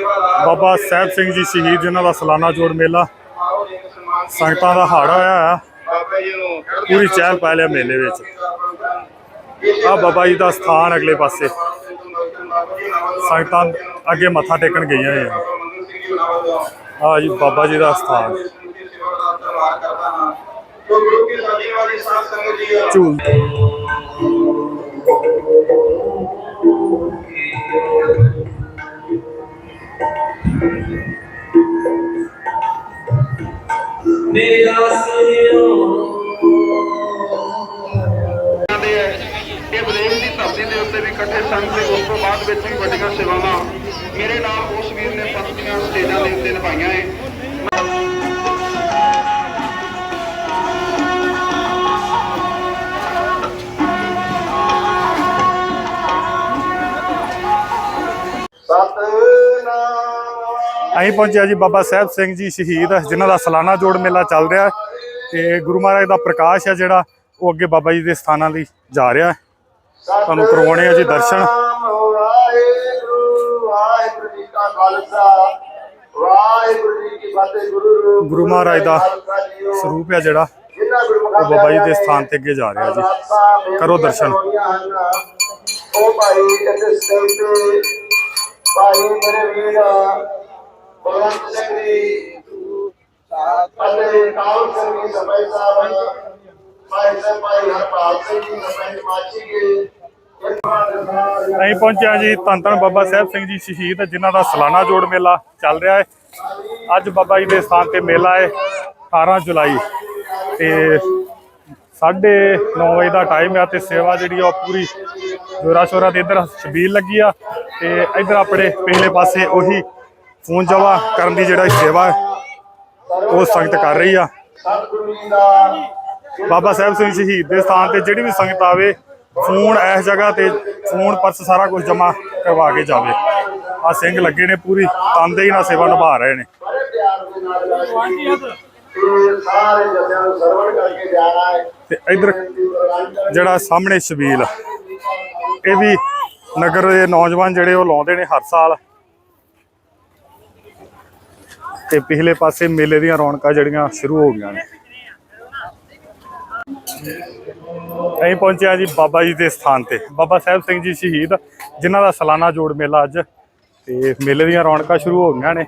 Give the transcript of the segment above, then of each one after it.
ਬਾਬਾ ਸਾਹਿਬ ਸਿੰਘ ਜੀ ਸ਼ਹੀਦ ਜਿਨ੍ਹਾਂ ਦਾ ਸਾਲਾਨਾ ਜੋੜ ਮੇਲਾ। ਸੰਗਤਾਂ ਦਾ ਹਾੜਾ ਹੋਇਆ ਪੂਰੀ ਚਹਿਲ ਪੈ ਲਿਆ ਮੇਲੇ ਵਿੱਚ। ਆ ਬਾਬਾ ਜੀ ਦਾ ਸਥਾਨ ਅਗਲੇ ਪਾਸੇ। ਸੰਗਤਾਂ ਅੱਗੇ ਮੱਥਾ ਟੇਕਣ ਗਈਆਂ ਨੇ। ਆ ਜੀ ਬਾਬਾ ਜੀ ਦਾ ਸਥਾਨ। ਝੂਲ। ਕੀ ਸਾਜੀ ਮੇਰਾ ਸੁਣਿਓ ਇਹ ਬਲੇਮ ਦੀ ਧਰਤੀ ਦੇ ਉੱਤੇ ਵੀ ਇਕੱਠੇ ਸਨ ਤੇ ਉਸ ਤੋਂ ਬਾਅਦ ਵਿੱਚ ਵੀ ਵੱਡੀਆਂ ਸੇਵਾਵਾਂ ਮੇਰੇ ਨਾਲ ਉਸ ਵੀਰ ਨੇ ਪਤਨੀਆਂ ਸਟੇਜਾਂ ਦੇ ਉੱਤੇ ਨਿਭਾਈਆਂ ਏ ਅਸੀਂ ਪਹੁੰਚਿਆ ਜੀ ਬਾਬਾ ਸਾਹਿਬ ਸਿੰਘ ਜੀ ਸ਼ਹੀਦ, ਜਿਨ੍ਹਾਂ ਦਾ ਸਾਲਾਨਾ ਜੋੜ ਮੇਲਾ ਚੱਲ ਰਿਹਾ ਹੈ ਤੇ ਗੁਰੂ ਮਹਾਰਾਜ ਦਾ ਪ੍ਰਕਾਸ਼ ਹੈ ਜਿਹੜਾ, ਉਹ ਅੱਗੇ ਬਾਬਾ ਜੀ ਦੇ ਸਥਾਨਾਂ ਲਈ ਜਾ ਰਿਹਾ ਤੁਹਾਨੂੰ ਕਰਵਾਉਣੇ ਆ ਜੀ ਦਰਸ਼ਨ। ਗੁਰੂ ਮਹਾਰਾਜ ਦਾ ਸਰੂਪ ਹੈ ਜਿਹੜਾ, ਉਹ ਬਾਬਾ ਜੀ ਦੇ ਸਥਾਨ ਤੇ ਅੱਗੇ ਜਾ ਰਿਹਾ ਜੀ ਕਰੋ ਦਰਸ਼ਨ। ਉਹ ਭਾਈ ਇੱਥੇ ਸਟੇਜ ਤੇ ਭਾਈ ਮੇਰੇ ਵੀਰ ਬਲਵੰਤ ਸਿੰਘ ਜੀ ਅਤੇ ਕਾਲ ਸਿੰਘ ਜੀ ਸਪਾਈ ਸਾਹਿਬ ਭਾਈ ਸਾਹਿਬ ਭਾਈ ਹਰਪਾਲ ਸਿੰਘ ਜੀ ਸਪਾਈ ਮਾਚੀ ਜੀ ਅਸੀਂ ਪਹੁੰਚਿਆ ਜੀ ਧੰਨ ਧੰਨ ਬਾਬਾ ਸਾਹਿਬ ਸਿੰਘ ਜੀ ਸ਼ਹੀਦ, ਜਿਨ੍ਹਾਂ ਦਾ ਸਾਲਾਨਾ ਜੋੜ ਮੇਲਾ ਚੱਲ ਰਿਹਾ ਹੈ। ਅੱਜ ਬਾਬਾ ਜੀ ਦੇ ਸਥਾਨ ਤੇ ਮੇਲਾ ਹੈ 18 ਜੁਲਾਈ ਤੇ 9:30 ਵਜੇ ਦਾ ਟਾਈਮ ਆ ਤੇ ਸੇਵਾ ਜਿਹੜੀ ਆ ਉਹ ਪੂਰੀ ਜੋਰਾ ਸ਼ੋਰਾ ਤੇ ਇੱਧਰ ਛਬੀਲ ਲੱਗੀ ਆ ਤੇ ਇੱਧਰ ਆਪਣੇ ਪਿਛਲੇ ਪਾਸੇ ਉਹੀ ਫੋਨ ਜਵਾ ਕਰਨ ਦੀ ਜਿਹੜਾ ਸੇਵਾ ਉਹ ਸੰਗਤ ਕਰ ਰਹੀ ਆ। ਬਾਬਾ ਸਾਹਿਬ ਸਿੰਘ ਸ਼ਹੀਦ ਦੇ ਸਥਾਨ ਤੇ ਜਿਹੜੀ ਵੀ ਸੰਗਤ ਆਵੇ, ਫੋਨ ਇਸ ਜਗ੍ਹਾ ਤੇ, ਫੋਨ ਪਰਸ ਸਾਰਾ ਕੁਝ ਜਮਾ ਕਰਵਾ ਕੇ ਜਾਵੇ। ਆ ਸਿੰਘ ਲੱਗੇ ਨੇ ਪੂਰੀ ਤਨਦੇਹੀ ਨਾਲ ਸੇਵਾ ਨਿਭਾ ਰਹੇ ਨੇ। ਬੜੇ ਪਿਆਰ ਤੇ ਇਧਰ ਜਿਹੜਾ ਸਾਹਮਣੇ ਸ਼ਬੀਲ ਇਹ ਵੀ ਨਗਰ ਦੇ ਨੌਜਵਾਨ ਜਿਹੜੇ ਉਹ ਲਾਉਂਦੇ ਨੇ ਹਰ ਸਾਲ। ਤੇ ਪਿਛਲੇ ਪਾਸੇ ਮੇਲੇ ਦੀਆਂ ਰੌਣਕਾਂ ਜਿਹੜੀਆਂ ਸ਼ੁਰੂ ਹੋ ਗਈਆਂ ਨੇ। ਅਸੀਂ ਪਹੁੰਚਿਆ ਜੀ ਬਾਬਾ ਜੀ ਦੇ ਸਥਾਨ ਤੇ। ਬਾਬਾ ਸਾਹਿਬ ਸਿੰਘ ਜੀ ਸ਼ਹੀਦ, ਜਿਨ੍ਹਾਂ ਦਾ ਸਾਲਾਨਾ ਜੋੜ ਮੇਲਾ ਅੱਜ। ਤੇ ਮੇਲੇ ਦੀਆਂ ਰੌਣਕਾਂ ਸ਼ੁਰੂ ਹੋ ਗਈਆਂ ਨੇ।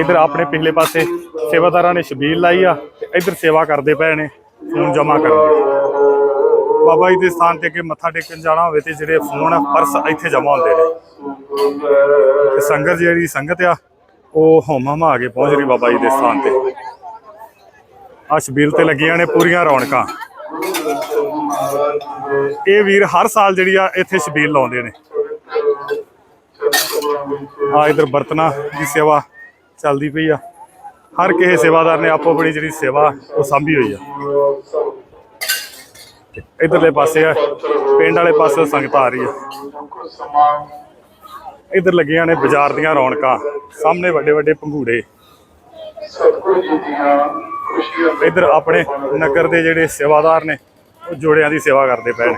ਇਧਰ ਆਪਣੇ ਪਿਛਲੇ ਪਾਸੇ ਸੇਵਾਦਾਰਾਂ ਨੇ ਸ਼ਬੀਲ ਲਾਈ ਆ ਤੇ ਇਧਰ ਸੇਵਾ ਕਰਦੇ ਪਏ ਨੇ, ਫੋਨ ਜਮਾ ਕਰਦੇ ਬਾਬਾ ਜੀ ਦੇ ਸਥਾਨ ਤੇ ਅੱਗੇ ਮੱਥਾ ਟੇਕਣ ਜਾਣਾ ਹੋਵੇ ਤੇ ਜਿਹੜੇ ਫੋਨ ਪਰਸ ਇੱਥੇ ਜਮਾ ਹੁੰਦੇ ਨੇ। ਤੇ ਸੰਗਤ ਜਿਹੜੀ ਸੰਗਤ ਆ ਉਹ ਹੋਮਾ ਹਮਾ ਆ ਕੇ ਪਹੁੰਚ ਰਹੀ ਬਾਬਾ ਜੀ ਦੇ ਸਥਾਨ ਤੇ। ਆ ਸ਼ਬੀਲ ਤੇ ਲੱਗੀਆਂ ਨੇ ਪੂਰੀਆਂ ਰੌਣਕਾਂ। ਇਹ ਵੀਰ ਹਰ ਸਾਲ ਜਿਹੜੀ ਆ ਇੱਥੇ ਸ਼ਬੀਲ ਲਾਉਂਦੇ ਨੇ। ਆ ਇਧਰ ਬਰਤਨਾ ਦੀ ਸੇਵਾ ਚੱਲਦੀ ਪਈ ਆ। ਹਰ ਕਿਸੇ ਸੇਵਾਦਾਰ ਨੇ ਆਪੋ ਆਪਣੀ ਜਿਹੜੀ ਸੇਵਾ, ਉਹ ਸਾਂਭੀ ਹੋਈ ਆ। ਤੇ ਇਧਰਲੇ ਪਾਸੇ ਆ, ਪਿੰਡ ਵਾਲੇ ਪਾਸੇ ਸੰਗਤ ਆ ਰਹੀ ਆ। ਇਧਰ ਲੱਗੀਆਂ ਨੇ ਬਾਜ਼ਾਰ ਦੀਆਂ ਰੌਣਕਾਂ, ਸਾਹਮਣੇ ਵੱਡੇ ਵੱਡੇ ਪੰਘੂੜੇ। ਸਤਿਗੁਰੂ ਇਧਰ ਆਪਣੇ ਨਗਰ ਦੇ ਜਿਹੜੇ ਸੇਵਾਦਾਰ ਨੇ, ਉਹ ਜੋੜਿਆਂ ਦੀ ਸੇਵਾ ਕਰਦੇ ਪਏ ਨੇ।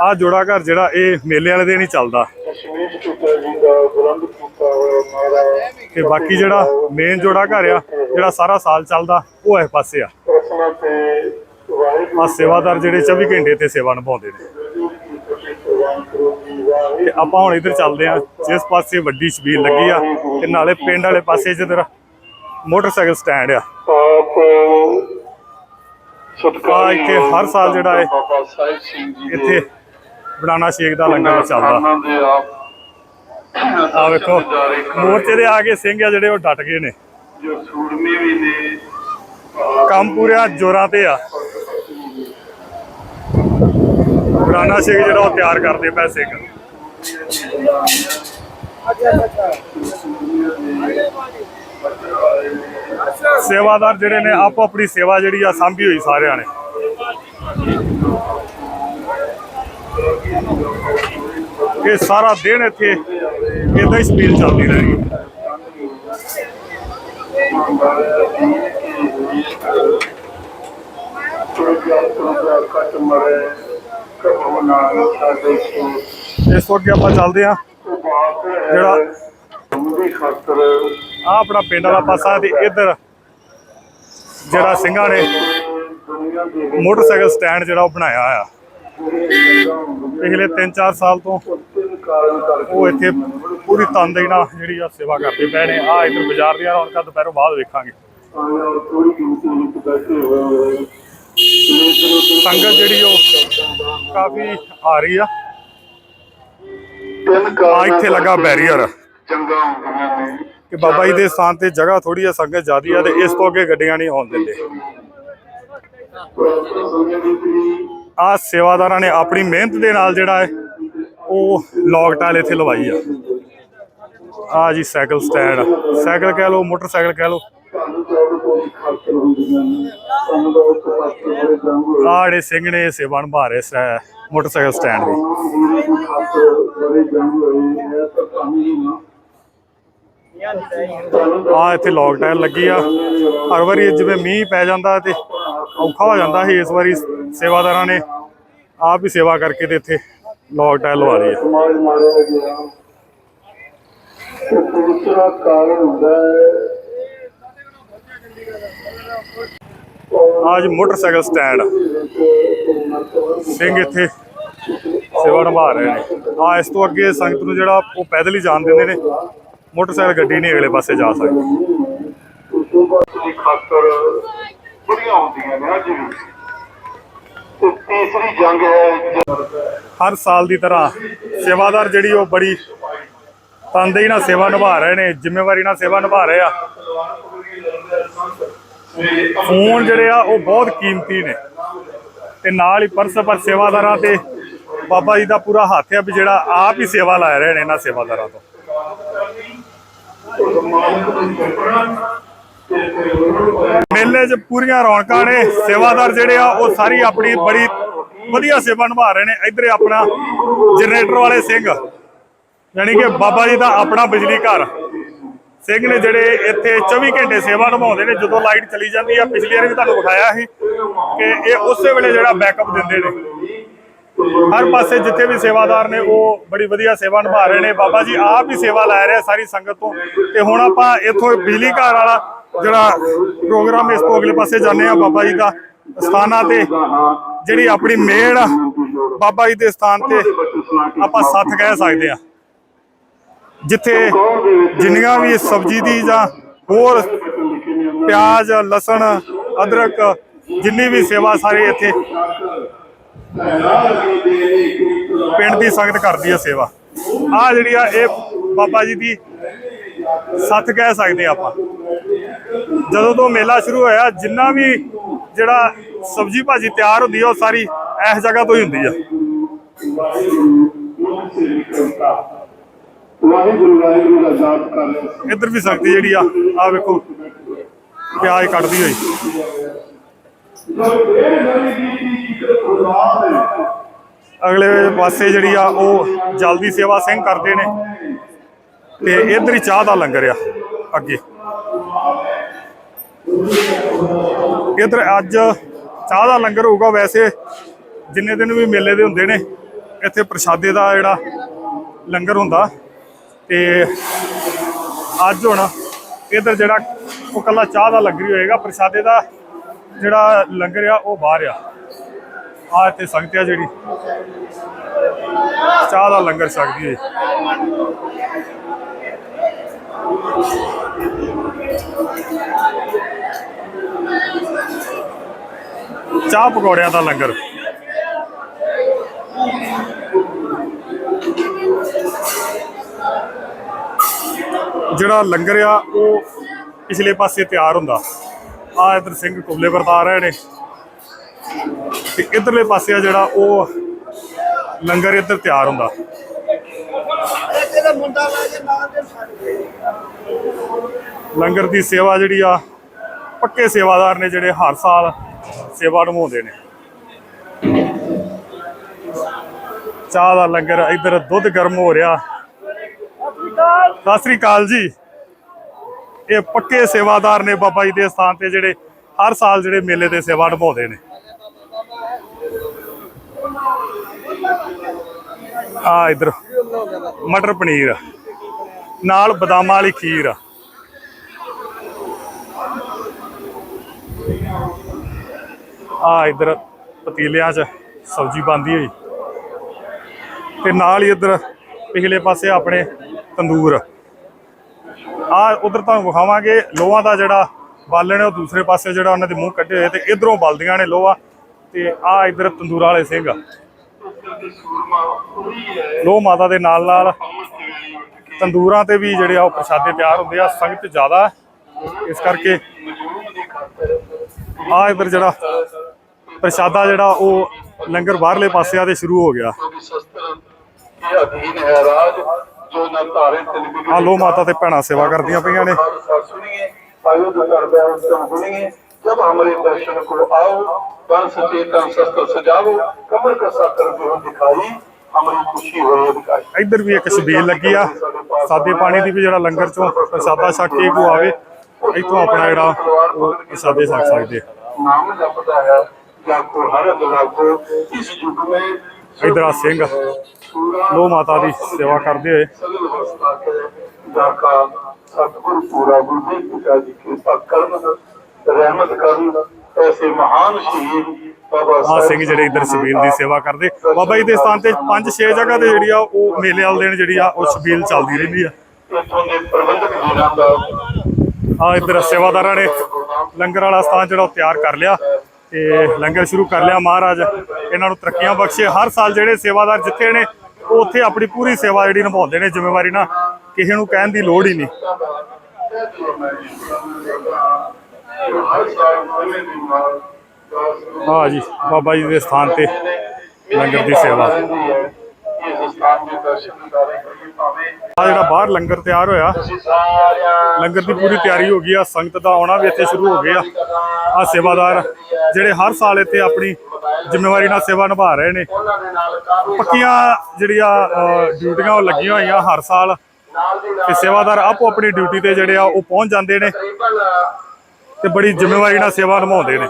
ਆ ਜੋੜਾ ਘਰ ਜਿਹੜਾ ਇਹ ਮੇਲੇ ਵਾਲੇ ਦਿਨ ਹੀ ਚੱਲਦਾ। ਕਸ਼ਮੀਰ ਤੇ ਬਾਕੀ ਜਿਹੜਾ ਮੇਨ ਜੋੜਾ ਘਰ ਆ, ਜਿਹੜਾ ਸਾਰਾ ਸਾਲ ਚੱਲਦਾ, ਉਹ ਇਸ ਪਾਸੇ ਆ। ਆ ਸੇਵਾਦਾਰ ਜਿਹੜੇ 24 ਘੰਟੇ ਤੇ ਸੇਵਾ ਨਿਭਾਉਂਦੇ ਨੇ ਜੀ ਕੀ ਫਤਿਹ ਪ੍ਰਵਾਨ ਕਰੋ ਜੀ ਵਾਹਿਗੁਰੂ ਤੇ ਆਪਾਂ ਹੁਣ ਇੱਧਰ ਚੱਲਦੇ ਆ ਜਿਸ ਪਾਸੇ ਵੱਡੀ ਛਬੀਲ ਲੱਗੀ ਆ ਤੇ ਨਾਲੇ ਪਿੰਡ ਵਾਲੇ ਪਾਸੇ ਜਿੱਧਰ ਮੋਟਰਸਾਈਕਲ ਸਟੈਂਡ ਆ। ਆ ਇੱਥੇ ਹਰ ਸਾਲ ਜਿਹੜਾ ਹੈ ਇੱਥੇ ਬਨਾਨਾ ਸ਼ੇਕ ਦਾ ਲੰਗਰ ਚੱਲਦਾ। ਆ ਵੇਖੋ ਮੋਰਚੇ ਦੇ ਆ ਕੇ ਸਿੰਘ ਆ ਜਿਹੜੇ ਉਹ ਡਟ ਗਏ ਨੇ। ਜੋ ਸੂਰਮੇ ਵੀ ਨੇ। ਕੰਮ ਪੂਰਾ ਜੋਰਾਂ ਤੇ ਆ। ਬਨਾਨਾ ਸ਼ੇਕ ਜਿਹੜਾ ਉਹ ਤਿਆਰ ਕਰਦੇ ਪਏ ਸਿੰਘ ਸੇਵਾਦਾਰ ਜਿਹੜੇ ਨੇ, ਆਪੋ ਆਪਣੀ ਸੇਵਾ ਜਿਹੜੀ ਆ, ਸਾਂਭੀ ਹੋਈ ਸਾਰਿਆਂ ਨੇ। ਇਹ ਸਾਰਾ ਦਿਨ ਇੱਥੇ ਇਦਾਂ ਹੀ ਸਪੀਲ ਚੱਲਦੀ ਰਹੇਗੀ ਤੁਰਗਾ ਤੁਰਗਾ ਕੱਟ ਮਰੇ ਕਬਰ ਨਾਲ ਸਾਡੇ ਕੋਲ ਇਸ ਤੋਂ ਅੱਗੇ ਆਪਾਂ ਚੱਲਦੇ ਹਾਂ। ਜਿਹੜਾ ਉਹਦੀ ਖਾਤਰ ਆ ਆਪਣਾ ਪਿੰਡ ਵਾਲਾ ਪਾਸਾ ਤੇ ਇੱਧਰ ਜਿਹੜਾ ਸਿੰਘਾਂ ਨੇ ਮੋਟਰਸਾਈਕਲ ਸਟੈਂਡ ਜਿਹੜਾ ਉਹ ਬਣਾਇਆ ਆ ਪਿਛਲੇ 3-4 ਸਾਲ ਤੋਂ ਉਹ ਇੱਥੇ ਪੂਰੀ ਤਨਦੇਹੀ ਨਾਲ ਜਿਹੜੀ ਆ ਸੇਵਾ ਕਰਦੇ ਪਏ ਨੇ। ਆ ਇੱਧਰ ਬਾਜ਼ਾਰ ਦੀਆਂ ਰੌਣਕਾਂ ਦੁਪਹਿਰੋਂ ਬਾਅਦ ਵੇਖਾਂਗੇ। ਸੰਗਤ ਜਿਹੜੀ ਉਹ ਕਾਫੀ ਆ ਰਹੀ ਆ। ਤਿੰਨ ਆ ਕਾਰਨ ਇੱਥੇ ਲੱਗਾ ਬੈਰੀਅਰ। ਕਿ ਬਾਬਾ ਜੀ ਦੇ ਸਥਾਨ ਤੇ ਜਗ੍ਹਾ ਥੋੜੀ ਆ ਸੰਗਤ ਜ਼ਿਆਦੀ ਆ ਤੇ ਇਸ ਤੋਂ ਅੱਗੇ ਗੱਡੀਆਂ ਨਹੀਂ ਆਉਣ ਦਿੰਦੇ। ਆ ਸੇਵਾਦਾਰਾਂ ਨੇ ਆਪਣੀ ਮਿਹਨਤ ਦੇ ਨਾਲ ਜਿਹੜਾ ਹੈ ਉਹ ਲੌਕ ਟਾਇਲ ਇੱਥੇ ਲਵਾਈ ਆ। ਆ ਜੀ ਸਾਈਕਲ ਸਟੈਂਡ ਸਾਈਕਲ ਕਹਿ ਲਓ ਮੋਟਰਸਾਈਕਲ ਕਹਿ ਲਓ। ਤੁਹਾਨੂੰ ਸਿੰਘ ਨੇ ਇਹ ਸੇਵਾ ਨਿਭਾ ਰਹੇ ਮੋਟਰਸਾਈਕਲ ਸਟੈਂਡ ਦੀ। ਹੀਰੇ ਆ ਇੱਥੇ ਲੌਕ ਟਾਇਰ ਲੱਗੀ ਆ। ਹਰ ਵਾਰੀ ਜਿਵੇਂ ਮੀਂਹ ਪੈ ਜਾਂਦਾ ਤੇ ਔਖਾ ਹੋ ਜਾਂਦਾ ਸੀ, ਇਸ ਵਾਰੀ ਸੇਵਾਦਾਰਾਂ ਨੇ ਆਪ ਹੀ ਸੇਵਾ ਕਰਕੇ ਤੇ ਇੱਥੇ ਲੌਕ ਟਾਇਰ ਲਵਾ ਲਈ ਆ। ਸਮਾਜ ਮਾਰਿਆ ਗਿਆ ਤੇ ਕਾਰਨ ਹੁੰਦਾ ਹੈ ਜੀ ਮੋਟਰਸਾਈਕਲ ਸਟੈਂਡ ਸਿੰਘ ਇੱਥੇ ਸੇਵਾ ਨਿਭਾ ਰਹੇ ਨੇ। ਆ ਇਸ ਤੋਂ ਅੱਗੇ ਸੰਗਤ ਨੂੰ ਜਿਹੜਾ ਉਹ ਪੈਦਲ ਹੀ ਜਾਣ ਦਿੰਦੇ ਨੇ। ਮੋਟਰਸਾਈਕਲ ਗੱਡੀ ਨਹੀਂ ਅਗਲੇ ਪਾਸੇ ਜਾ ਸਕਦੀ। ਖਾਤਰ ਬੜੀਆਂ ਹੁੰਦੀਆਂ ਨੇ ਅੱਜ ਵੀ। ਤੇ ਤੀਸਰੀ ਜੰਗ ਹੈ ਹਰ ਸਾਲ ਦੀ ਤਰ੍ਹਾਂ ਸੇਵਾਦਾਰ ਜਿਹੜੀ ਉਹ ਬੜੀ ਤਨਦੇਹੀ ਨਾਲ ਸੇਵਾ ਨਿਭਾ ਰਹੇ ਨੇ ਜ਼ਿੰਮੇਵਾਰੀ ਨਾਲ ਸੇਵਾ ਨਿਭਾ ਰਹੇ ਆ। ਫੋਨ ਜਿਹੜੇ ਆ, ਉਹ ਬਹੁਤ ਕੀਮਤੀ ਨੇ। ਤੇ ਨਾਲ ਹੀ ਪਰਸ ਪਰ ਸੇਵਾਦਾਰਾਂ ਤੇ ਬਾਬਾ ਜੀ ਦਾ ਪੂਰਾ ਹੱਥ ਆ ਵੀ ਜਿਹੜਾ ਆਪ ਹੀ ਸੇਵਾ ਲਾ ਰਹੇ ਨੇ ਇਹਨਾਂ ਸੇਵਾਦਾਰਾਂ ਤੋਂ। ਮੇਲੇ 'ਚ ਪੂਰੀਆਂ ਰੌਣਕਾਂ ਨੇ। ਸੇਵਾਦਾਰ ਜਿਹੜੇ ਆ, ਉਹ ਸਾਰੀ ਆਪਣੀ ਬੜੀ ਵਧੀਆ ਸੇਵਾ ਨਿਭਾ ਰਹੇ ਨੇ। ਇੱਧਰ ਆਪਣਾ ਜਨਰੇਟਰ ਵਾਲੇ ਸਿੰਘ, ਯਾਨੀ ਕਿ ਬਾਬਾ ਜੀ ਦਾ ਆਪਣਾ ਬਿਜਲੀ ਘਰ। ਸਿੰਘ ਨੇ ਜਿਹੜੇ ਇੱਥੇ 24 ਘੰਟੇ ਸੇਵਾ ਨਿਭਾਉਂਦੇ ਨੇ, ਜਦੋਂ ਲਾਈਟ ਚਲੀ ਜਾਂਦੀ ਆ, ਪਿਛਲੀ ਵਾਰ ਵੀ ਤੁਹਾਨੂੰ ਵਿਖਾਇਆ ਸੀ ਕਿ ਇਹ ਉਸੇ ਵੇਲੇ ਜਿਹੜਾ ਬੈਕਅਪ ਦਿੰਦੇ ਨੇ। ਹਰ ਪਾਸੇ ਜਿੱਥੇ ਵੀ ਸੇਵਾਦਾਰ ਨੇ, ਉਹ ਬੜੀ ਵਧੀਆ ਸੇਵਾ ਨਿਭਾ ਰਹੇ ਨੇ। ਬਾਬਾ ਜੀ ਆਪ ਹੀ ਸੇਵਾ ਲੈ ਰਹੇ ਸਾਰੀ ਸੰਗਤ ਤੋਂ। ਤੇ ਹੁਣ ਆਪਾਂ ਇੱਥੋਂ ਬਿਜਲੀ ਘਰ ਵਾਲਾ ਜਿਹੜਾ ਪ੍ਰੋਗਰਾਮ ਇਸ ਤੋਂ ਅਗਲੇ ਪਾਸੇ ਜਾਂਦੇ ਆ, ਬਾਬਾ ਜੀ ਦਾ ਸਥਾਨਾਂ ਤੇ। ਜਿਹੜੀ ਆਪਣੀ ਮੇੜ ਆ, ਬਾਬਾ ਜੀ ਦੇ ਸਥਾਨ ਤੇ ਆਪਾਂ ਸੱਥ ਕਹਿ ਸਕਦੇ ਆ। ਜਿੱਥੇ ਜਿੰਨੀਆਂ ਵੀ ਸਬਜ਼ੀ ਦੀ ਜਾਂ ਹੋਰ ਪਿਆਜ਼, ਲਸਣ, ਅਦਰਕ ਜਿੰਨੀ ਵੀ ਸੇਵਾ ਸਾਰੇ ਇੱਥੇ ਪਿੰਡ ਦੀ ਸੰਗਤ ਕਰਦੀ ਹੈ ਸੇਵਾ। ਆ ਜਿਹੜੀ ਆ, ਇਹ ਬਾਬਾ ਜੀ ਦੀ ਸੱਥ ਕਹਿ ਸਕਦੇ ਆਪਾਂ। ਜਦੋਂ ਤੋਂ ਮੇਲਾ ਸ਼ੁਰੂ ਹੋਇਆ, ਜਿੰਨਾ ਵੀ ਜਿਹੜਾ ਸਬਜੀ ਭਾਜੀ ਤਿਆਰ ਹੁੰਦੀ ਆ, ਉਹ ਸਾਰੀ ਇਸ ਜਗ੍ਹਾ ਤੋਂ ਹੀ ਹੁੰਦੀ ਆ। ਵਾਹਿਗੁਰੂ ਵਾਹਿਗੁਰੂ ਦਾ ਜਾਪ ਕਰ ਰਹੇ ਇੱਧਰ ਵੀ ਸੰਗਤ ਜਿਹੜੀ ਆ ਆ ਵੇਖੋ ਪਿਆਜ਼ ਕੱਟਦੀ ਹੋਈ। ਅਗਲੇ ਪਾਸੇ ਜਿਹੜੀ ਆ ਉਹ ਜਲਦੀ ਸੇਵਾ ਸਿੰਘ ਕਰਦੇ ਨੇ। ਤੇ ਇੱਧਰ ਹੀ ਚਾਹ ਦਾ ਲੰਗਰ ਆ ਅੱਗੇ। ਇੱਧਰ ਅੱਜ ਚਾਹ ਦਾ ਲੰਗਰ ਹੋਊਗਾ ਵੈਸੇ ਜਿੰਨੇ ਦਿਨ ਵੀ ਮੇਲੇ ਦੇ ਹੁੰਦੇ ਨੇ ਇੱਥੇ ਪ੍ਰਸ਼ਾਦੇ ਦਾ ਜਿਹੜਾ ਲੰਗਰ ਹੁੰਦਾ। ਤੇ ਅੱਜ ਹੁਣ ਇੱਧਰ ਜਿਹੜਾ ਉਹ ਕੱਲਾ ਚਾਹ ਦਾ ਲੰਗਰ ਹੀ ਹੋਏਗਾ, ਪ੍ਰਸ਼ਾਦੇ ਦਾ ਜਿਹੜਾ ਲੰਗਰ ਆ, ਉਹ ਬਾਹਰ ਆ। ਆ ਇੱਥੇ ਸੰਗਤ ਆ ਜਿਹੜੀ। ਚਾਹ ਦਾ ਲੰਗਰ ਛਕਦੀ ਹੈ ਚਾਹ ਪਕੌੜਿਆਂ ਦਾ ਲੰਗਰ। ਜਿਹੜਾ ਲੰਗਰ ਆ, ਉਹ ਪਿਛਲੇ ਪਾਸੇ ਤਿਆਰ ਹੁੰਦਾ। ਆ ਇਧਰ ਸਿੰਘ ਕੁਬਲੇ ਵਰਤਾ ਰਹੇ ਨੇ। ਤੇ ਇਧਰਲੇ ਪਾਸੇ ਆ ਜਿਹੜਾ, ਉਹ ਲੰਗਰ ਇੱਧਰ ਤਿਆਰ ਹੁੰਦਾ। ਲੰਗਰ ਦੀ ਸੇਵਾ ਜਿਹੜੀ ਆ, ਪੱਕੇ ਸੇਵਾਦਾਰ ਨੇ ਜਿਹੜੇ ਹਰ ਸਾਲ ਸੇਵਾ ਨਿਭਾਉਂਦੇ ਨੇ। ਚਾਹ ਦਾ ਲੰਗਰ ਇੱਧਰ ਦੁੱਧ ਗਰਮ ਹੋ ਰਿਹਾ। ਸਤਿ ਸ੍ਰੀ ਅਕਾਲ ਜੀ। ਇਹ ਪੱਕੇ ਸੇਵਾਦਾਰ ਨੇ ਬਾਬਾ ਜੀ ਦੇ ਸਥਾਨ ਤੇ ਜਿਹੜੇ ਹਰ ਸਾਲ ਜਿਹੜੇ ਮੇਲੇ ਤੇ ਸੇਵਾ ਨਿਭਾਉਂਦੇ ਨੇ। ਆ ਇਧਰ ਮਟਰ ਪਨੀਰ, ਨਾਲ ਬਦਾਮਾਂ ਵਾਲੀ ਖੀਰ। ਆ ਇਧਰ ਪਤੀਲਿਆਂ 'ਚ ਸਬਜ਼ੀ ਬਣਦੀ ਹੋਈ ਤੇ ਨਾਲ ਹੀ ਇਧਰ ਪਿਛਲੇ ਪਾਸੇ ਆਪਣੇ ਤੰਦੂਰ। ਆ ਉਧਰ ਤੁਹਾਨੂੰ ਵਿਖਾਵਾਂਗੇ ਲੋਹਾਂ ਦਾ ਜਿਹੜਾ ਬਾਲਣ ਹੈ ਉਹ ਦੂਸਰੇ ਪਾਸੇ ਜਿਹੜਾ ਉਹਨਾਂ ਦੇ ਮੂੰਹ ਕੱਢੇ ਹੋਏ ਤੇ ਇਧਰੋਂ ਬਲਦੀਆਂ ਨੇ ਲੋਹਾ ਤੇ ਆ ਇਧਰ ਤੰਦੂਰਾਂ ਵਾਲੇ ਸਿੰਘ ਆ ਲੋਹ ਮਾਤਾ ਦੇ ਨਾਲ ਨਾਲ ਤੰਦੂਰਾਂ ਤੇ ਵੀ ਜਿਹੜੇ ਆ ਉਹ ਪ੍ਰਸ਼ਾਦੇ ਤਿਆਰ ਹੁੰਦੇ ਆ ਸੰਗਤ ਜ਼ਿਆਦਾ ਇਸ ਕਰਕੇ ਆ ਇਧਰ ਜਿਹੜਾ ਪ੍ਰਸ਼ਾਦਾ ਜਿਹੜਾ ਉਹ ਲੰਗਰ ਬਾਹਰਲੇ ਪਾਸੇ ਆ ਤੇ ਸ਼ੁਰੂ ਹੋ ਗਿਆ ਇਹ ਅਧੀਨ ਹੈ ਰਾਜ ਆ ਲੋ ਮਾਤਾ ਤੇ ਭੈਣਾਂ ਸੇਵਾ ਕਰਦੀਆਂ ਪਈਆਂ ਨੇ सुनिए आयुध कर उत्तम सुनिए जब हमारे दर्शन को आओ वन सचेतन शस्त्र सजाओ कमर का साकर जो दिखाई हमारी खुशी हो दिखाई ਇੱਧਰ ਵੀ ਇੱਕ ਛਬੀਲ ਲੱਗੀ ਆ ਸਾਦੇ ਪਾਣੀ ਦੀ ਵੀ ਜਿਹੜਾ ਲੰਗਰ ਚੋਂ ਪ੍ਰਸ਼ਾਦਾ ਛਕ ਕੇ ਕੋ ਆਵੇ ਇੱਥੋਂ ਆਪਣਾ ਜਿਹੜਾ ਉਹ ਪ੍ਰਸ਼ਾਦੇ ਛਕ ਸਕਦੇ ਆ। नाम जपता है जाको हर लागो इस युग में ਇਧਰਾ ਸਿੰਘ। ਲੋ ਮਾਤਾ ਦੀ ਸੇਵਾ ਕਰਦੇ ਹੋਏ। ਆ ਸਿੰਘ ਜਿਹੜੇ ਇਧਰ ਸ਼ਬੀਲ ਦੀ ਸੇਵਾ ਕਰਦੇ। ਬਾਬਾ ਜੀ ਦੇ ਸਥਾਨ ਤੇ 5-6 ਜਗ੍ਹਾ ਤੇ ਜਿਹੜੀ ਆ ਉਹ ਮੇਲੇ ਵਾਲ ਦਿਨ ਜਿਹੜੀ ਆ ਉਹ ਸ਼ਬੀਲ ਚੱਲਦੀ ਰਹਿੰਦੀ ਆ। ਆ ਇਧਰ ਸੇਵਾਦਾਰਾਂ ਨੇ ਲੰਗਰ ਵਾਲਾ ਸਥਾਨ ਜਿਹੜਾ ਤਿਆਰ ਕਰ ਲਿਆ। ਤੇ ਲੰਗਰ ਸ਼ੁਰੂ ਕਰ ਲਿਆ ਮਹਾਰਾਜ। ਇਹਨਾਂ ਨੂੰ ਤਰੱਕੀਆਂ ਬਖਸ਼ੇ। ਹਰ ਸਾਲ ਜਿਹੜੇ ਸੇਵਾਦਾਰ ਜਿੱਥੇ ਨੇ, ਉਹ ਉੱਥੇ ਆਪਣੀ ਪੂਰੀ ਸੇਵਾ ਜਿਹੜੀ ਨਿਭਾਉਂਦੇ ਨੇ ਜ਼ਿੰਮੇਵਾਰੀ ਨਾ ਕਿਸੇ ਨੂੰ ਕਹਿਣ ਦੀ ਲੋੜ ਹੀ ਨਹੀਂ। ਹਰ ਹਾਂ ਜੀ, ਬਾਬਾ ਜੀ ਦੇ ਸਥਾਨ ਤੇ ਲੰਗਰ ਦੀ ਸੇਵਾ। ਇਸ ਸਥਾਨ ਦੇ ਦਰਸ਼ਨ ਦਾਰੇ ਕਰੀ ਭਾਵੇਂ ਆ ਜਿਹੜਾ ਬਾਹਰ ਲੰਗਰ ਤਿਆਰ ਹੋਇਆ, ਲੰਗਰ ਦੀ ਪੂਰੀ ਤਿਆਰੀ ਹੋ ਗਈ ਆ, ਸੰਗਤ ਦਾ ਆਉਣਾ ਵੀ ਇੱਥੇ ਸ਼ੁਰੂ ਹੋ ਗਿਆ। ਆ ਸੇਵਾਦਾਰ ਜਿਹੜੇ ਹਰ ਸਾਲ ਇੱਥੇ ਆਪਣੀ ਜ਼ਿੰਮੇਵਾਰੀ ਨਾਲ ਸੇਵਾ ਨਿਭਾ ਰਹੇ ਨੇ। ਪੱਕੀਆਂ ਜਿਹੜੀਆਂ ਡਿਊਟੀਆਂ ਉਹ ਲੱਗੀਆਂ ਹੋਈਆਂ ਹਰ ਸਾਲ। ਨਾਲ ਤੇ ਸੇਵਾਦਾਰ ਆਪੋ ਆਪਣੀ ਡਿਊਟੀ ਤੇ ਜਿਹੜੇ ਆ, ਉਹ ਪਹੁੰਚ ਜਾਂਦੇ ਨੇ ਤਕਰੀਬਨ ਤੇ ਬੜੀ ਜ਼ਿੰਮੇਵਾਰੀ ਨਾਲ ਸੇਵਾ ਨਿਭਾਉਂਦੇ ਨੇ।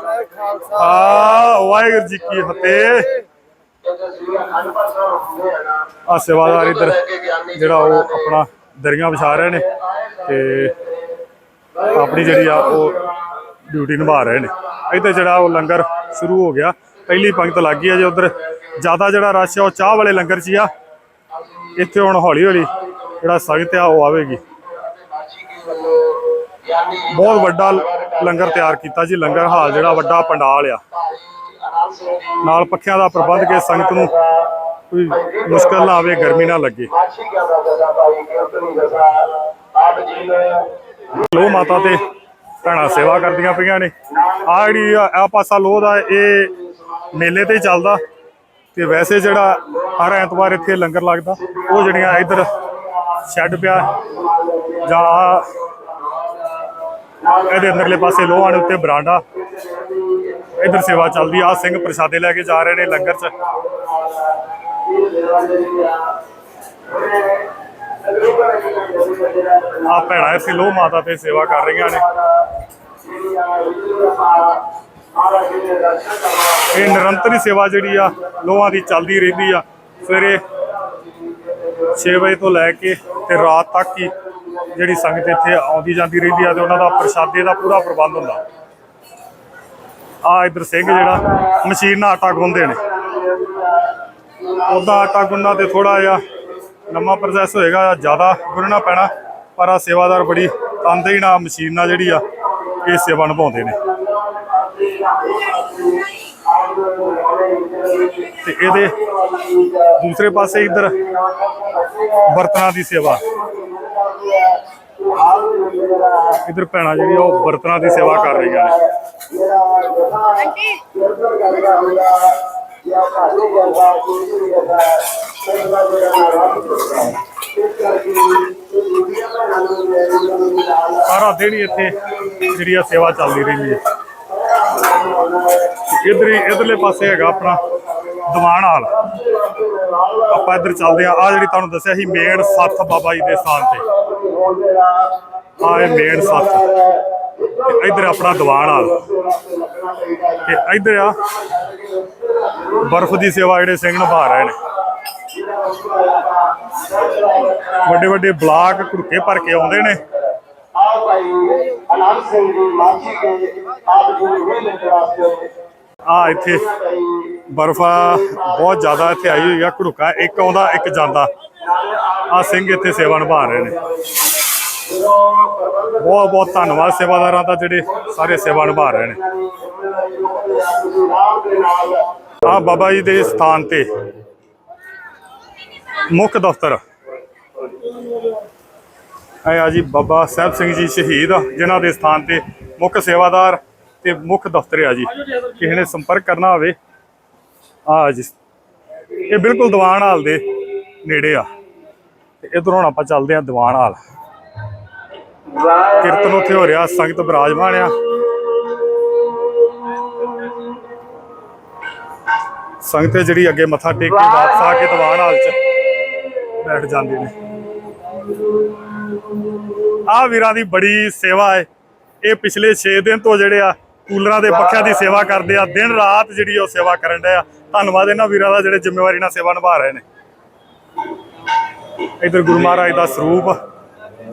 ਆ, ਵਾਹਿਗੁਰੂ ਜੀ ਕੀ ਫਤਿਹ। ਆ ਸੇਵਾਦਾਰ ਇੱਧਰ ਜਿਹੜਾ ਉਹ ਆਪਣਾ ਦਰੀਆਂ ਵਿਛਾ ਰਹੇ ਨੇ ਤੇ ਆਪਣੀ ਜਿਹੜੀ ਆ ਉਹ ਡਿਊਟੀ ਨਿਭਾ ਰਹੇ ਨੇ। ਇੱਧਰ ਜਿਹੜਾ ਉਹ ਲੰਗਰ ਸ਼ੁਰੂ ਹੋ ਗਿਆ। ਪਹਿਲੀ ਪੰਕਤ ਲੱਗ ਗਈ ਹੈ ਜੇ ਉਧਰ। ਜ਼ਿਆਦਾ ਜਿਹੜਾ ਰਸ਼ ਆ ਉਹ ਚਾਹ ਵਾਲੇ ਲੰਗਰ 'ਚ ਆ। ਇੱਥੇ ਹੁਣ ਹੌਲੀ ਹੌਲੀ ਜਿਹੜਾ ਸੰਗਤ ਆ ਉਹ ਆਵੇਗੀ। ਬਹੁਤ ਵੱਡਾ ਲੰਗਰ ਤਿਆਰ ਕੀਤਾ ਜੀ। ਲੰਗਰ ਹਾਲ ਜਿਹੜਾ ਵੱਡਾ ਪੰਡਾਲ ਆ। ਨਾਲ ਪੱਖਿਆਂ ਦਾ ਪ੍ਰਬੰਧ ਕੇ ਸੰਗਤ ਨੂੰ ਕੋਈ ਮੁਸ਼ਕਲ ਨਾ ਆਵੇ, ਗਰਮੀ ਨਾ ਲੱਗੇ। ਮਾਛੀ ਲੋ ਮਾਤਾ ਤੇ ਭੈਣਾਂ ਸੇਵਾ ਕਰਦੀਆਂ ਪਈਆਂ ਨੇ। ਆ ਜਿਹੜੀ ਆ ਆਹ ਪਾਸਾ ਲੋਹ ਦਾ ਇਹ ਮੇਲੇ ਤੇ ਚੱਲਦਾ। ਤੇ ਵੈਸੇ ਜਿਹੜਾ ਹਰ ਐਤਵਾਰ ਇੱਥੇ ਲੰਗਰ ਲੱਗਦਾ, ਉਹ ਜਿਹੜੀਆਂ ਇੱਧਰ ਸ਼ੈੱਡ ਪਿਆ ਜਾਂ ਆਹ ਇਹਦੇ ਅੰਦਰਲੇ ਪਾਸੇ ਲੋਹਾਂ ਦੇ ਉੱਤੇ ਬਰਾਂਡਾ ਇੱਧਰ ਸੇਵਾ ਚੱਲਦੀ ਆ। ਆਹ ਸਿੰਘ ਪ੍ਰਸ਼ਾਦੇ ਲੈ ਕੇ ਜਾ ਰਹੇ ਨੇ ਲੰਗਰ 'ਚ। ਆ ਭੈਣਾਂ ਇੱਥੇ ਲੋਹ ਮਾਤਾ ਤੇ ਸੇਵਾ ਕਰ ਰਹੀਆਂ ਨੇ। ਇਹ ਨਿਰੰਤਰ ਸੇਵਾ ਜਿਹੜੀ ਆ, ਲੋਹਾਂ ਦੀ ਚੱਲਦੀ ਰਹਿੰਦੀ ਆ। ਸਵੇਰੇ 6 ਵਜੇ ਤੋਂ ਲੈ ਕੇ ਤੇ ਰਾਤ ਤੱਕ ਹੀ ਜਿਹੜੀ ਸੰਗਤ ਇੱਥੇ ਆਉਂਦੀ ਜਾਂਦੀ ਰਹਿੰਦੀ ਆ ਤੇ ਉਹਨਾਂ ਦਾ ਪ੍ਰਸ਼ਾਦੇ ਦਾ ਪੂਰਾ ਪ੍ਰਬੰਧ ਹੁੰਦਾ। ਆ ਇਧਰ ਸਿੰਘ ਜਿਹੜਾ, ਮਸ਼ੀਨ ਨਾਲ ਆਟਾ ਗੁੰਨਦੇ ਨੇ। ਉਹਦਾ ਆਟਾ ਗੁੰਨਣਾ ਤੇ ਥੋੜਾ ਜਿਹਾ ਲੰਮਾ ਪ੍ਰੋਸੈਸ ਹੋਏਗਾ, ਜ਼ਿਆਦਾ ਗੁੰਨਣਾ ਪੈਣਾ, ਪਰ ਆ ਸੇਵਾਦਾਰ ਬੜੀ ਤਨਦੇਹੀ ਨਾਲ ਮਸ਼ੀਨ ਨਾਲ ਜਿਹੜੀ ਆ, ਇਹ ਸੇਵਾ ਨਿਭਾਉਂਦੇ ਨੇ। ਤੇ ਇਹਦੇ ਦੂਸਰੇ ਪਾਸੇ ਇੱਧਰ ਬਰਤਨਾਂ ਦੀ ਸੇਵਾ। ਇੱਧਰ ਭੈਣਾਂ ਜਿਹੜੀ ਉਹ ਬਰਤਨਾਂ ਦੀ ਸੇਵਾ ਕਰ ਰਹੀਆਂ ਨੇ। ਸਾਰਾ ਦਿਨ ਇੱਥੇ ਜਿਹੜੀ ਆ ਸੇਵਾ ਚੱਲਦੀ ਰਹਿੰਦੀ ਹੈ। ਇਧਰ ਹੀ ਇਧਰਲੇ ਪਾਸੇ ਹੈਗਾ ਆਪਣਾ ਦੀਵਾਨ ਹਾਲ। ਆਪਾਂ ਇੱਧਰ ਚੱਲਦੇ ਆ ਆ ਜਿਹੜੀ ਤੁਹਾਨੂੰ ਦੱਸਿਆ ਸੀ ਮੇਨ ਸੱਥ ਬਾਬਾ ਜੀ ਦੇ ਸਥਾਨ ਤੇ। ਆ ਇਹ ਮੇਨ ਸੱਤ। ਇੱਧਰ ਆਪਣਾ ਦੀਵਾਨ ਆ। ਤੇ ਇਧਰ ਆ, ਬਰਫ਼ ਦੀ ਸੇਵਾ ਜਿਹੜੇ ਸਿੰਘ ਨਿਭਾ ਰਹੇ ਨੇ। ਵੱਡੇ ਵੱਡੇ ਬਲਾਕ ਘੁਰਕੇ ਭਰ ਕੇ ਆਉਂਦੇ ਨੇ। ਆ ਭਾਈ ਅਨੰਦ ਸਿੰਘ ਜੀ ਮਾਝੀ ਦੇ ਆਪ ਜੀ ਨੇ ਲੈਂਦੇ ਰਾਸਤੇ ਆ ਇੱਥੇ ਬਰਫਾ ਬਹੁਤ ਜ਼ਿਆਦਾ ਇੱਥੇ ਆਈ ਹੋਈ ਆ ਘੜੁਕਾ ਇੱਕ ਆਉਂਦਾ, ਇੱਕ ਜਾਂਦਾ। ਆ ਸਿੰਘ ਇੱਥੇ ਸੇਵਾ ਨਿਭਾ ਰਹੇ ਨੇ। ਬਹੁਤ ਬਹੁਤ ਧੰਨਵਾਦ ਸੇਵਾਦਾਰਾਂ ਦਾ ਜਿਹੜੇ ਸਾਰੇ ਸੇਵਾ ਨਿਭਾ ਰਹੇ ਨੇ। ਆ ਬਾਬਾ ਜੀ ਦੇ ਸਥਾਨ ਤੇ ਮੁੱਖ ਦਫ਼ਤਰ। ਇਹ ਆ ਜੀ ਬਾਬਾ ਸਾਹਿਬ ਸਿੰਘ ਜੀ ਸ਼ਹੀਦ, ਜਿਨ੍ਹਾਂ ਦੇ ਸਥਾਨ ਤੇ ਮੁੱਖ ਸੇਵਾਦਾਰ ਤੇ ਮੁੱਖ ਦਫ਼ਤਰ ਆ ਜੀ। ਕਿਸੇ ਨੇ ਸੰਪਰਕ ਕਰਨਾ ਹੋਵੇ, ਆ ਜੀ। ਇਹ ਬਿਲਕੁਲ ਦੀਵਾਨ ਹਾਲ ਦੇ ਨੇੜੇ ਆ। ਤੇ ਇਧਰੋਂ ਆਪਾਂ ਚੱਲਦੇ ਆ ਦੀਵਾਨ ਹਾਲ। ਕੀਰਤਨ ਉੱਥੇ ਹੋ ਰਿਹਾ, ਸੰਗਤ ਬਿਰਾਜਮਾਨ ਆ। ਸੰਗਤ ਜਿਹੜੀ ਅੱਗੇ ਮੱਥਾ ਟੇਕ ਕੇ ਵਾਪਸ ਆ ਕੇ ਦੀਵਾਨ ਹਾਲ 'ਚ ਬੈਠ ਜਾਂਦੇ ਨੇ। ਆ ਵੀਰਾਂ ਦੀ ਬੜੀ ਸੇਵਾ ਹੈ ਇਹ ਪਿਛਲੇ 6 ਦਿਨ ਤੋਂ ਜਿਹੜੇ ਆ, ਕੂਲਰਾਂ ਦੇ ਪੱਖਿਆਂ ਦੀ ਸੇਵਾ ਕਰਦੇ ਆ। ਦਿਨ ਰਾਤ ਜਿਹੜੀ ਉਹ ਸੇਵਾ ਕਰਨ ਦੇ ਆ। ਧੰਨਵਾਦ ਇਹਨਾਂ ਵੀਰਾਂ ਦਾ ਜਿਹੜੇ ਜ਼ਿੰਮੇਵਾਰੀ ਨਾਲ ਸੇਵਾ ਨਿਭਾ ਰਹੇ ਨੇ। ਇਧਰ ਗੁਰੂ ਮਹਾਰਾਜ ਦਾ ਸਰੂਪ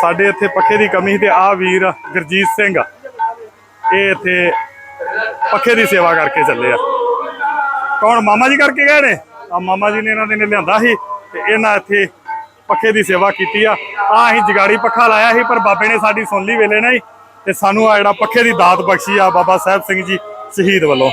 ਸਾਡੇ ਇੱਥੇ ਪੱਖੇ ਦੀ ਕਮੀ ਤੇ ਆ ਵੀਰ ਗੁਰਜੀਤ ਸਿੰਘ, ਇਹ ਇੱਥੇ ਪੱਖੇ ਦੀ ਸੇਵਾ ਕਰਕੇ ਚੱਲੇ ਆ। ਕੌਣ, ਮਾਮਾ ਜੀ ਕਰਕੇ ਗਏ ਨੇ? ਆ ਮਾਮਾ ਜੀ ਨੇ ਇਹਨਾਂ ਦੇ ਨੇ ਲਿਆਂਦਾ ਸੀ ਤੇ ਇਹਨਾਂ ਇੱਥੇ ਪੱਖੇ ਦੀ ਸੇਵਾ ਕੀਤੀ ਆ। ਆ ਅਸੀਂ ਜਗਾੜੀ ਪੱਖਾ ਲਾਇਆ ਸੀ, ਪਰ ਬਾਬੇ ਨੇ ਸਾਡੀ ਸੁਣ ਲਈ ਵੇਲੇ ਨਹੀਂ। ਤੇ ਸਾਨੂੰ ਆ ਜਿਹੜਾ ਪੱਖੇ ਦੀ ਦਾਤ ਬਖਸ਼ੀ ਆ ਬਾਬਾ ਸਾਹਿਬ ਸਿੰਘ ਜੀ ਸ਼ਹੀਦ ਵੱਲੋਂ।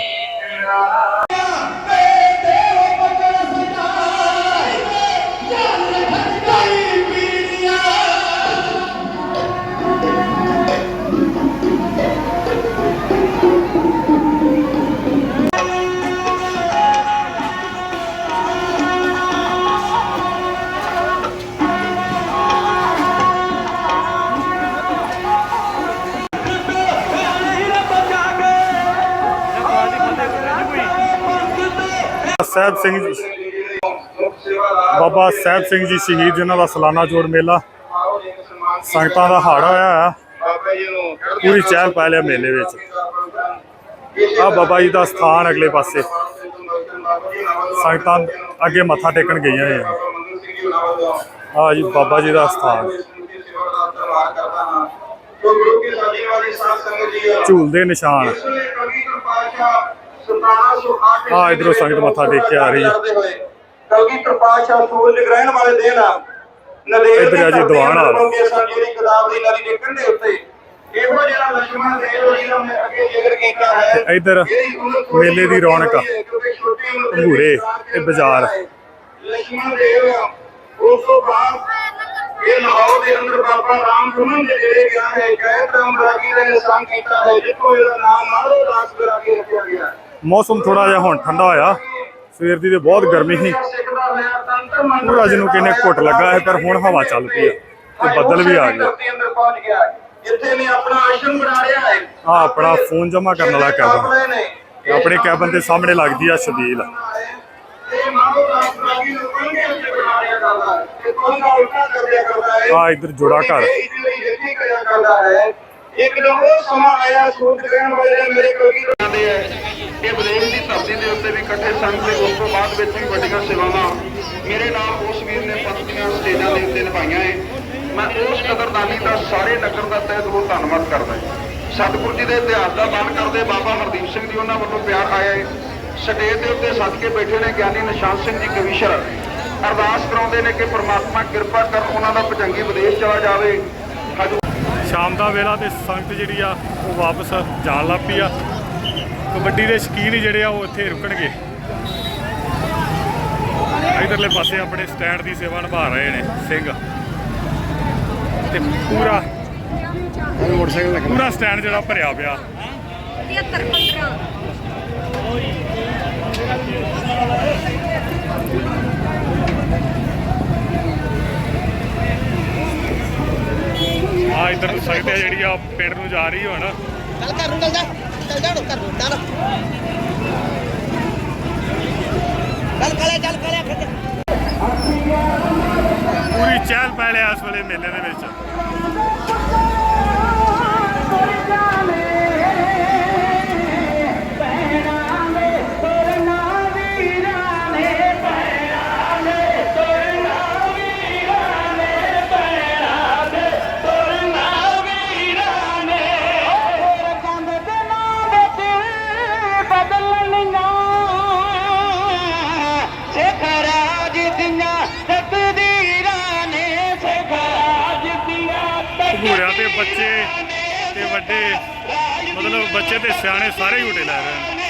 ਸਾਹਿਬ ਸਿੰਘ ਜੀ। ਬਾਬਾ ਸਾਹਿਬ ਸਿੰਘ ਜੀ ਸ਼ਹੀਦ ਜਿਨ੍ਹਾਂ ਦਾ ਸਾਲਾਨਾ ਜੋੜ ਮੇਲਾ। ਸੰਗਤਾਂ ਦਾ ਹਾੜ ਹੋਇਆ ਆ। ਪੂਰੀ ਚਹਿਲ ਪੈ ਲਿਆ ਮੇਲੇ ਵਿੱਚ। ਆ ਬਾਬਾ ਜੀ ਦਾ ਸਥਾਨ ਅਗਲੇ ਪਾਸੇ। ਸੰਗਤਾਂ ਅੱਗੇ ਮੱਥਾ ਟੇਕਣ ਗਈਆਂ ਨੇ। ਆ ਜੀ ਬਾਬਾ ਜੀ ਦਾ ਸਥਾਨ। ਝੂਲਦੇ ਨਿਸ਼ਾਨ। ਆ ਇਧਰੋਂ ਸੰਗਤ ਮੱਥਾ ਟੇਕ ਕੇ ਆ ਰਹੀ ਹੈ। ਕਿਉਂਕਿ ਕਿਰਪਾ ਸ਼ਾਹ ਸੂਰਜ ਗ੍ਰਹਿਣ ਵਾਲੇ ਦਿਨ ਆ। ਨਦੇੜ ਦੇ ਜੀ ਦੀਵਾਨ ਆ। ਦੇਵ ਇਧਰ ਮੇਲੇ ਦੀ ਰੌਣਕ ਆ। ਭੂਰੇ ਤੇ ਬਾਜ਼ਾਰ। ਲక్ష్మణ ਦੇਵ ਉਸ ਤੋਂ ਬਾਅਦ ਇਹ ਲਾਹੌਰ ਦੇ ਅੰਦਰ ਬਾਬਾ ਰਾਮ ਸੁਮਨ ਦੇ ਜਿਹੜੇ ਗਿਆ ਹੈ ਕਹਿਤ ਰਾਮ ਰਾਗੀ ਨੇ ਸੰਗ ਕੀਤਾ ਹੈ ਜਿੱਥੋਂ ਇਹਦਾ ਨਾਮ ਮਾਧੋ ਦਾਸ ਰਾਗੀ ਰੱਖਿਆ ਗਿਆ। ਮੌਸਮ ਥੋੜਾ ਜਿਹਾ ਹੁਣ ਠੰਡਾ ਹੋਇਆ। ਸਵੇਰ ਦੀ ਤੇ ਬਹੁਤ ਗਰਮੀ ਸੀ। ਪੂਰਾ ਜਿਹਨੂੰ ਕਿਨੇ ਘੁੱਟ ਲੱਗਾ ਹੈ ਪਰ ਹੁਣ ਹਵਾ ਚੱਲ ਪਈ ਹੈ ਤੇ ਬੱਦਲ ਵੀ ਆ ਗਏ। ਜਿੱਥੇ ਨੇ ਆਪਣਾ ਆਸ਼ਰਮ ਬਣਾ ਲਿਆ ਹੈ ਆ ਆਪਣਾ ਫੋਨ ਜਮਾ ਕਰਨ ਵਾਲਾ ਕੈਬਨ। ਆਪਣੇ ਕੈਬਨ ਦੇ ਸਾਹਮਣੇ ਲੱਗਦੀ ਆ ਸ਼ਬੀਲ। ਆ ਇੱਧਰ ਜੋੜਾ ਘਰ। ਇੱਕ ਦਿਨ ਉਹ ਸਮਾਂ ਆਇਆ ਸੂਰਜ ਗ੍ਰਹਿਣ ਵਾਲੇ ਮੇਰੇ ਕਵੀ ਜਾਂਦੇ ਹੈ ਇਹ ਬਲੇਮ ਦੀ ਧਰਤੀ ਦੇ ਉੱਤੇ ਵੀ ਇਕੱਠੇ ਸਨ ਤੇ ਉਸ ਤੋਂ ਬਾਅਦ ਵਿੱਚ ਵੀ ਵੱਡੀਆਂ ਸੇਵਾਵਾਂ। ਮੇਰੇ ਨਾਲ ਉਸ ਵੀਰ ਨੇ ਪੱਤੀਆਂ ਸਟੇਜਾਂ ਦੇ ਉੱਤੇ ਨਿਭਾਈਆਂ ਹੈ ਮੈਂ ਉਸ ਕਦਰਦਾਨੀ ਦਾ ਸਾਰੇ ਨਗਰ ਦਾ ਤਹਿ ਦਿਲੋਂ ਧੰਨਵਾਦ ਕਰਦਾ ਹਾਂ ਸਤਿਗੁਰੂ ਜੀ ਦੇ ਇਤਿਹਾਸ ਦਾ ਬਣ ਕਰਦੇ ਬਾਬਾ ਹਰਦੀਪ ਸਿੰਘ ਜੀ ਉਹਨਾਂ ਵੱਲੋਂ ਪਿਆਰ ਆਇਆ ਹੈ ਸਟੇਜ ਦੇ ਉੱਤੇ ਸੱਜ ਕੇ ਬੈਠੇ ਨੇ ਗਿਆਨੀ ਨਿਸ਼ਾਨ ਸਿੰਘ ਜੀ, ਕਵੀਸ਼ਰ। ਅਰਦਾਸ ਕਰਾਉਂਦੇ ਨੇ ਕਿ ਪ੍ਰਮਾਤਮਾ ਕਿਰਪਾ ਕਰ ਉਹਨਾਂ ਦਾ ਭਜੰਗੀ ਵਿਦੇਸ਼ ਚਲਾ ਜਾਵੇ। ਸ਼ਾਮ ਦਾ ਵੇਲਾ ਤੇ ਸੰਗਤ ਜਿਹੜੀ ਆ ਉਹ ਵਾਪਸ ਜਾਣ ਲੱਗ ਪਈ ਆ। ਕਬੱਡੀ ਦੇ ਸ਼ਕੀਨ ਜਿਹੜੇ ਆ ਉਹ ਇੱਥੇ ਰੁਕਣਗੇ। ਇਧਰਲੇ ਪਾਸੇ ਆਪਣੇ ਸਟੈਂਡ ਦੀ ਸੇਵਾ ਨਿਭਾ ਰਹੇ ਨੇ ਸਿੰਘ। ਤੇ ਪੂਰਾ ਮੋਟਰਸਾਈਕਲ ਪੂਰਾ ਸਟੈਂਡ ਜਿਹੜਾ ਭਰਿਆ ਪਿਆ। 75 15 ਆ ਇਧਰ ਸੰਗਤ ਹੈ ਜਿਹੜੀ ਆ ਪਿੰਡ ਨੂੰ ਜਾ ਰਹੀ ਹੁਣ। ਚੱਲ ਘਰ ਨੂੰ ਚੱਲ ਜਾ ਚੱਲ ਜਾ ਘਰ ਨੂੰ ਚੱਲ। ਚੱਲ ਕਾਲੇ ਚੱਲ ਕਾਲੇ ਖੱਟ ਪੂਰੀ ਚਹਿਲ ਪਹਿਲ ਇਸ ਵੇਲੇ ਮੇਲੇ ਦੇ ਵਿੱਚ। ਤੇ ਵੱਡੇ ਮਤਲਬ ਬੱਚੇ ਤੇ ਸਿਆਣੇ ਸਾਰੇ ਝੂਟੇ ਲੈ ਰਹੇ ਨੇ।